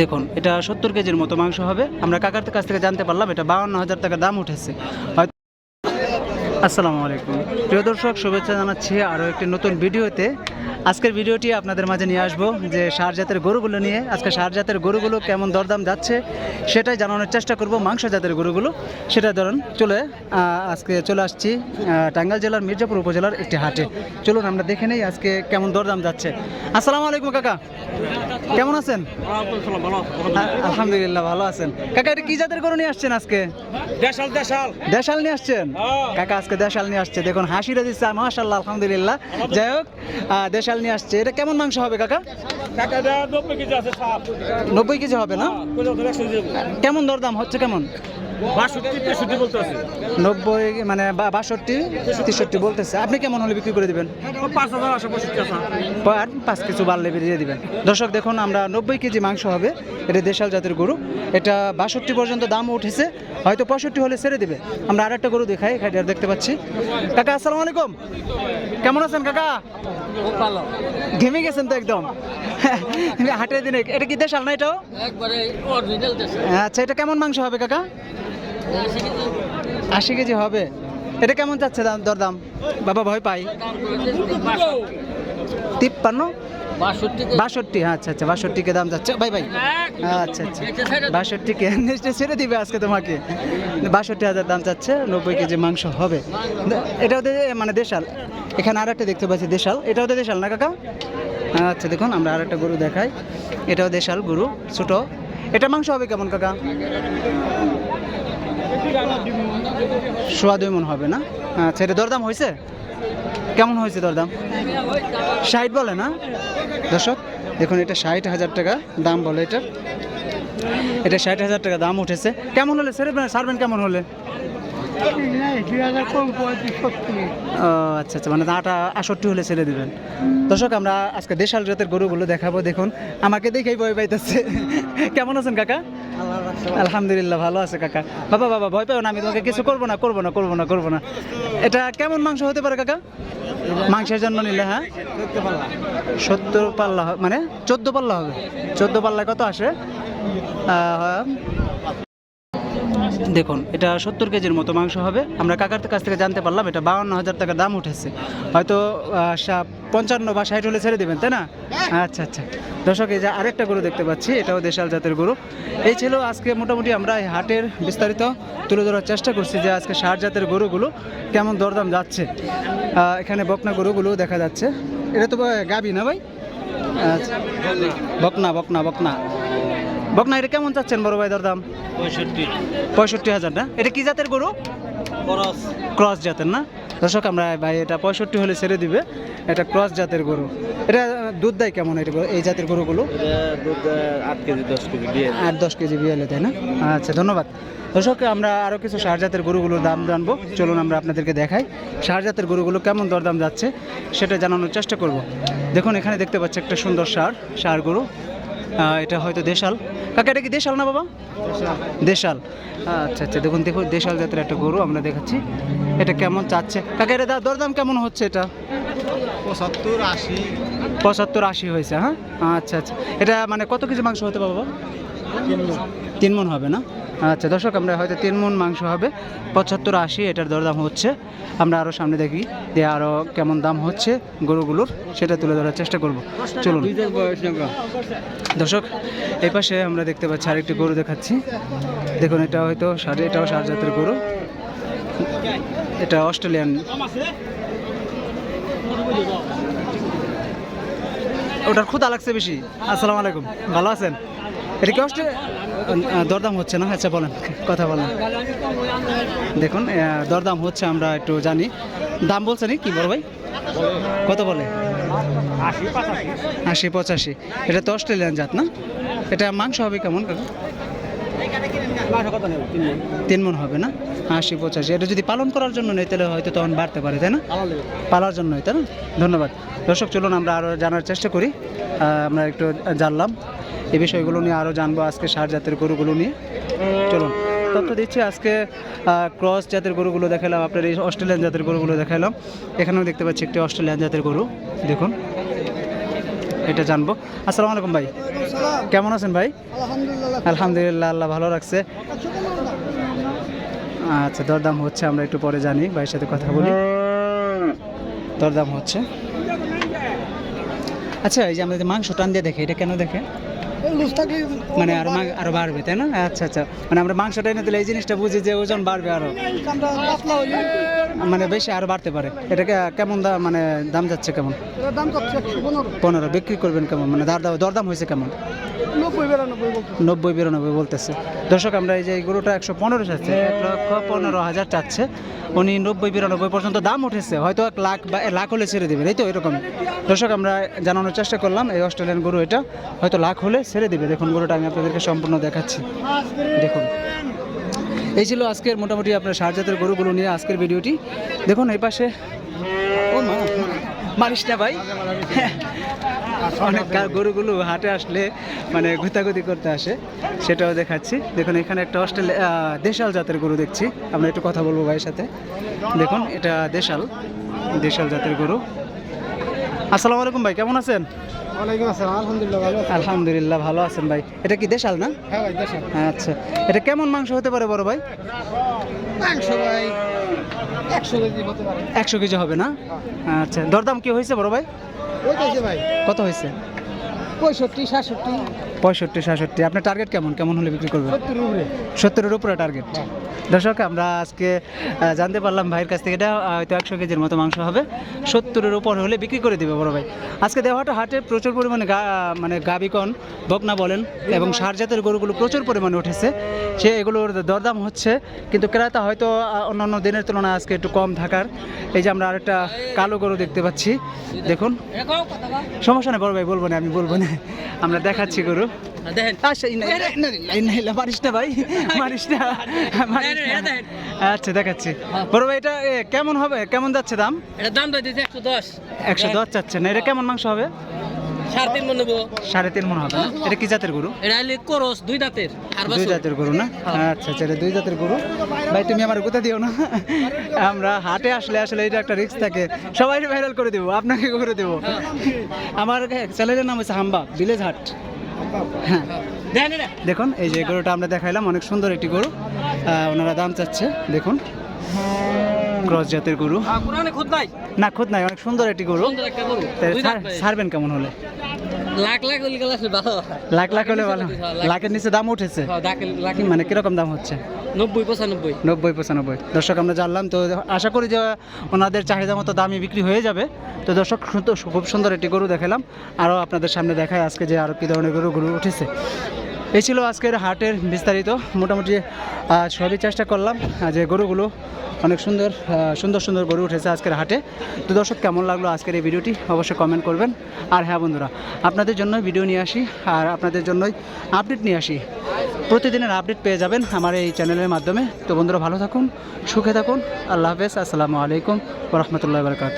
দেখুন, এটা সত্তর কেজির মতো মাংস হবে। আমরা কাকার কাছ থেকে জানতে পারলাম, এটা বাউন্ন হাজার টাকা দাম উঠেছে। হয়তো আসসালামু আলাইকুম। প্রিয় দর্শক, শুভেচ্ছা জানাচ্ছি আরও একটি নতুন ভিডিওতে। আজকের ভিডিওটি আপনাদের মাঝে নিয়ে আসব যে সার জাতের গরুগুলো নিয়ে আজকে সার জাতের গরুগুলো কেমন দরদাম যাচ্ছে সেটাই জানানোর চেষ্টা করব মাংস জাতের গরুগুলো। সেটা ধরুন চলে আজকে চলে আসছি টাঙ্গাইল জেলার মির্জাপুর উপজেলার একটি হাটে। চলুন আমরা দেখে নেই আজকে কেমন দরদাম যাচ্ছে। আসসালামু আলাইকুম কাকা কেমন আছেন? আলহামদুলিল্লাহ ভালো আছেন। কাকা এটা কি জাতের গরু নিয়ে আসছেন আজকে? দেশাল দেশাল। দেশাল নিয়ে আসছেন? হ্যাঁ। কাকা আজকে দেশাল নিয়ে আসছে। দেখুন হাসিটা দিচ্ছে মাশাল্লাহ আলহামদুলিল্লাহ। যাই হোক আহ, দেশাল নিয়ে আসছে। এটা কেমন মাংস হবে কাকা? নব্বই কেজি হবে না? একশো কেমন দরদাম? হচ্ছে কেমন? বাষট্টি তেষট্টি বলতে নব্বই মানে বা- বাষট্টি তেষট্টি বলতেছে। আপনি কেমন হলে বিক্রি করে দিবেন? পাঁচ হাজার আশা পঁয়ষট্টি আর পাঁচ কিছু বাড়লে বেরিয়ে দিবেন। দর্শক দেখুন আমরা নব্বই কেজি মাংস হবে। এটা দেশাল জাতের গরু। এটা বাষট্টি পর্যন্ত দাম উঠেছে। হয়তো পঁয়ষট্টি হলে ছেড়ে দিবে। আমরা আর একটা গরু দেখাই এখানে আর দেখতে পাচ্ছি। কাকা আসসালামু আলাইকুম। কেমন আছেন কাকা? ভালো। ঘেমে গেছেন তো একদম। হাটের দিনে এটা কি দেশাল না এটাও? একবারে অরিজিনাল দেশাল। আচ্ছা এটা কেমন মাংস হবে কাকা? আশি কেজি হবে। এটা কেমন যাচ্ছে দাম দরদাম? বাবা ভয় পাই। তিপ্পান্ন? বাষট্টি বাষট্টি আচ্ছা আচ্ছা বাষট্টি কে দাম যাচ্ছে। ভাই ভাই। আচ্ছা আচ্ছা। বাষট্টি কে নেক্সটে ছেড়ে দিবে আজকে তোমাকে। বাষট্টি হাজার দাম চাচ্ছে নব্বই কেজি মাংস হবে। এটাও দে মানে দেশাল। এখানে আর একটা দেখতে পাচ্ছি দেশাল। এটাও তো দেশাল না কাকা? আচ্ছা দেখুন আমরা আর একটা গরু দেখাই। এটাও দেশাল গরু ছোট। এটা মাংস হবে কেমন কাকা? সোয়া দুই মন হবে না। আচ্ছা এটা দরদাম হয়েছে? কেমন হয়েছে দরদাম? ষাট বলে না? দর্শক, দেখুন, এটা ষাট হাজার টাকা দাম বলে এটা। এটা ষাট হাজার টাকা দাম উঠেছে। কেমন হলে? সেরে সারবেন কেমন হলে? ও আচ্ছা আচ্ছা মানে আটা আষট্টি হলে ছেড়ে দিবেন। দর্শক আমরা আজকে দেশাল জাতের গরুগুলো দেখাবো দেখুন। আমাকে দেখেই ভয় পাইতেছে। কেমন আছেন কাকা? আলহামদুলিল্লাহ ভালো আছে কাকা। বাবা বাবা ভয় পাও না আমি তোমাকে কিছু করব না করব না করব না করব না। এটা কেমন মাংস হতে পারে কাকা? মাংসের জন্য নিলে হ্যাঁ? সত্তর পাল্লা মানে চোদ্দ পাল্লা হবে। চোদ্দ পাল্লায় কত আসে? দেখুন, এটা সত্তর কেজির মতো মাংস হবে। আমরা কাকার কাছ থেকে জানতে পারলাম, এটা বাউন্ন হাজার টাকা দাম উঠেছে। হয়তো পঞ্চান্ন বা ষাট হলে ছেড়ে দেবেন, তাই না? আচ্ছা আচ্ছা। দর্শক, এই যে আরেকটা গরু দেখতে পাচ্ছি, এটাও দেশাল জাতের গরু। এই ছিল আজকে মোটামুটি আমরা এই হাটের বিস্তারিত তুলে ধরার চেষ্টা করছি যে আজকে সার জাতের গরুগুলো কেমন দরদাম যাচ্ছে। এখানে বকনা গরুগুলো দেখা যাচ্ছে। এটা তো গাবি না ভাই? আচ্ছা। বকনা বকনা বকনা। বকনা এটা কেমন চাচ্ছেন বড় ভাই দরদাম পঁয়ষট্টি। পঁয়ষট্টি হাজার না? এটা কি জাতের গরু? ক্রস। জাতের না? দর্শক আমরা ভাই এটা পঁয়ষট্টি হলে ছেড়ে দিবে। এটা ক্রস জাতের গরু। এটা দুধ দেয় কেমন এটা এই জাতের গরুগুলো? দুধ আট কেজি দশ কেজি আট দশ কেজি বিয়ালে তাই না? আচ্ছা ধন্যবাদ। দর্শক আমরা আরও কিছু সার জাতের গরুগুলোর দাম জানব। চলুন আমরা আপনাদেরকে দেখাই। সার জাতের গরুগুলো কেমন দরদাম যাচ্ছে সেটা জানানোর চেষ্টা করব। দেখুন এখানে দেখতে পাচ্ছি একটা সুন্দর সার সার গরু। এটা হয়তো দেশাল। কাকা এটা কি দেশাল না বাবা? দেশাল। আচ্ছা আচ্ছা দেখুন দেখুন দেশাল জাতের একটা গরু আমরা দেখাচ্ছি। এটা কেমন চাচ্ছে? কাকা এটা দা- দরদাম কেমন হচ্ছে এটা? পঁচাত্তর আশি। পঁচাত্তর আশি হয়েছে হ্যাঁ? আচ্ছা আচ্ছা। এটা মানে কত কেজি মাংস হতে বাবা? তিন মন হবে না? আচ্ছা দর্শক আমরা হয়তো তিন মন মাংস হবে। পঁচাত্তর আশি এটার দরদাম হচ্ছে। আমরা আরও সামনে দেখি যে আরও কেমন দাম হচ্ছে গরুগুলোর সেটা তুলে ধরার চেষ্টা করব। চলুন। দর্শক এই পাশে আমরা দেখতে পাচ্ছি আরেকটি গরু দেখাচ্ছি। দেখুন এটা হয়তো সার এটাও সার জাতের গরু। এটা অস্ট্রেলিয়ান। ওটার ক্ষুদা লাগছে বেশি। আসসালামু আলাইকুম। ভালো আছেন? এটা কি অস্ট্রে আহ, দরদাম হচ্ছে না? আচ্ছা বলেন, কথা বলেন। দেখুন দরদাম হচ্ছে, আমরা একটু জানি। দাম বলছে নি? কি বড় ভাই? কত বলে? আশি পঁচাশি। এটা তো অস্ট্রেলিয়ান জাত না? এটা মাংস হবে কেমন? তিন মন হবে না? আশি পঁচাশি। এটা যদি পালন করার জন্য নেই, তাহলে হয়তো তখন বাড়তে পারে, তাই না? পালার জন্যই তাই না? ধন্যবাদ। দর্শক, চলুন, আমরা আরও জানার চেষ্টা করি। আমরা একটু জানলাম। এই বিষয়গুলো নিয়ে আরও জানব আজকে সার জাতের গরুগুলো নিয়ে। চলুন, তথ্য দিচ্ছি আজকে ক্রস জাতের গরুগুলো দেখালাম, আপনার এই অস্ট্রেলিয়ান জাতের গরুগুলো দেখালাম। এখানেও দেখতে পাচ্ছি একটি অস্ট্রেলিয়ান জাতের গরু, দেখুন। এটা জানব। আসসালামু আলাইকুম ভাই। কেমন আছেন ভাই? আলহামদুলিল্লাহ, আল্লাহ ভালো রাখছে। আচ্ছা দরদাম হচ্ছে, আমরা একটু পরে জানি, ভাইয়ের সাথে কথা বলি। দরদাম হচ্ছে। আচ্ছা এই যে আমরা যে মাংস টান দিয়ে দেখে, এটা কেন দেখে? লুজ থাকলে মানে আরও মা- আরও বাড়বে তাই না? আচ্ছা আচ্ছা। মানে আমরা মাংসটা এনে দিলে এই জিনিসটা বুঝি যে ওজন বাড়বে আরও। মানে বেশি আরও বাড়তে পারে। এটাকে কেমন দাম মানে দাম যাচ্ছে কেমন? পনেরো। বিক্রি করবেন কেমন? মানে দার দাম দরদাম হয়েছে কেমন? নব্বই, বেরানব্বই বলতো নব্বই, বিরানব্বই বলতেছে। দর্শক, আমরা এই যে গরুটা একশো পনেরো চাচ্ছে, এক লক্ষ পনেরো হাজার চাচ্ছে। উনি নব্বই, বিরানব্বই পর্যন্ত দাম উঠেছে। হয়তো এক লাখ বা লাখ হলে ছেড়ে দেবেন, এই তো এরকম। দর্শক, আমরা জানানোর চেষ্টা করলাম, এই অস্ট্রেলিয়ান গরু এটা হয়তো লাখ হলে ছেড়ে দেবে। দেখুন গরুটা, আমি আপনাদেরকে সম্পূর্ণ দেখাচ্ছি। দেখুন। এই ছিল আজকের মোটামুটি আপনার সারজাতের গরুগুলো নিয়ে আজকের ভিডিওটি। দেখুন, এই পাশে ও মা মারিস না ভাই। অনেক গরুগুলো হাটে আসলে মানে গুতাগুতি করতে আসে, সেটাও দেখাচ্ছি। দেখুন, এখানে একটা অস্ট্রেলিয়া দেশাল জাতের গরু দেখছি। আমরা একটু কথা বলব ভাইয়ের সাথে। দেখুন, এটা দেশাল দেশাল জাতের গরু। আসসালামু আলাইকুম ভাই, কেমন আছেন? আলহামদুলিল্লাহ ভালো আছেন। ভাই। এটা কি দেশাল না? হ্যাঁ আচ্ছা এটা কেমন মাংস হতে পারে বড় ভাই? মাংস ভাই একশো কেজি হবে না? আচ্ছা দরদাম কি হয়েছে বড় ভাই। কত হয়েছে? পঁয়ষট্টি সাতষট্টি। পঁয়ষট্টি সাতষট্টি। আপনার টার্গেট কেমন? কেমন হলে বিক্রি করবেন? সত্তরের উপরে। টার্গেট দর্শক আমরা আজকে জানতে পারলাম ভাইয়ের কাছ থেকে এটা হয়তো একশো কেজির মতো মাংস হবে। সত্তরের উপর হলে বিক্রি করে দেবে বড় ভাই। আজকে দেওয়াটা হাটে প্রচুর পরিমাণে গা মানে গাবিকন বকনা বলেন এবং সার জাতের গরুগুলো প্রচুর পরিমাণে উঠেছে। সে এগুলোর দরদাম হচ্ছে কিন্তু ক্রেতা হয়তো অন্যান্য দিনের তুলনায় আজকে একটু কম থাকার। এই যে আমরা আরেকটা কালো গরু দেখতে পাচ্ছি। দেখুন। সমস্যা নেই বড় ভাই বলব না আমি বলব না। আমরা দেখাচ্ছি গরু। আচ্ছা, ইন্না- ইন্না- ইন্না- ইন্না- ইন্না, মারিস না ভাই মারিস না আচ্ছা দেখাচ্ছি। বড় ভাই এটা কেমন হবে? কেমন যাচ্ছে দাম? এটা দাম তো একশো দশ। একশো দশ চাচ্ছে না। এটা কেমন মাংস হবে? সাড়ে তিন মন নেব। সাড়ে তিন মন হবে না? এটা কি জাতের গরু? এটা হলে করস দুই দাঁতের আর দুই জাতের গরু না? আচ্ছা আচ্ছা এটা দুই জাতের গরু। ভাই তুমি আমার কোথা দিও না। আমরা হাটে আসলে আসলে এটা একটা রিস্ক থাকে। সবাই ভাইরাল করে দেবো আপনাকে করে দেবো। আমার চ্যানেলের নাম হচ্ছে হাম্বা ভিলেজ হাট। হ্যাঁ। দেখুন এই যে গরুটা আমরা দেখাইলাম অনেক সুন্দর একটি গরু। আহ, ওনারা দাম চাচ্ছে দেখুন। ক্রস জাতের গরু। না খুদ নাই অনেক সুন্দর একটি গরু। ছাড়বেন কেমন হলে? লাখ লাখ হলে গেলে আসলে ভালো লাখ লাখ হলে ভালো লাখের নিচে, দাম উঠেছে? হ্যাঁ, মানে কীরকম দাম হচ্ছে? নব্বই পঁচানব্বই। নব্বই পঁচানব্বই। দর্শক আমরা জানলাম তো আশা করি যে ওনাদের চাহিদা মতো দামই বিক্রি হয়ে যাবে। তো দর্শক খুব সুন্দর একটি গরু দেখালাম। আরও আপনাদের সামনে দেখায় আজকে যে আরও কী ধরনের গরু গরু উঠেছে। এই ছিল আজকের হাটের বিস্তারিত। মোটামুটি সবই চেষ্টা করলাম যে গরুগুলো অনেক সুন্দর সুন্দর সুন্দর গরু উঠেছে আজকের হাটে। তো দর্শক, কেমন লাগল আজকের এই ভিডিওটি? অবশ্যই কমেন্ট করবেন। আর হ্যাঁ বন্ধুরা, আপনাদের জন্য ভিডিও নিয়ে আসি, আর আপনাদের জন্যই আপডেট নিয়ে আসি। প্রতিদিনের আপডেট পেয়ে যাবেন আমার এই চ্যানেলের মাধ্যমে। তো বন্ধুরা, ভালো থাকুন, সুখে থাকুন। আল্লাহ হাফেজ, আসসালামু আলাইকুম রহমতুল্লাহ বারকাত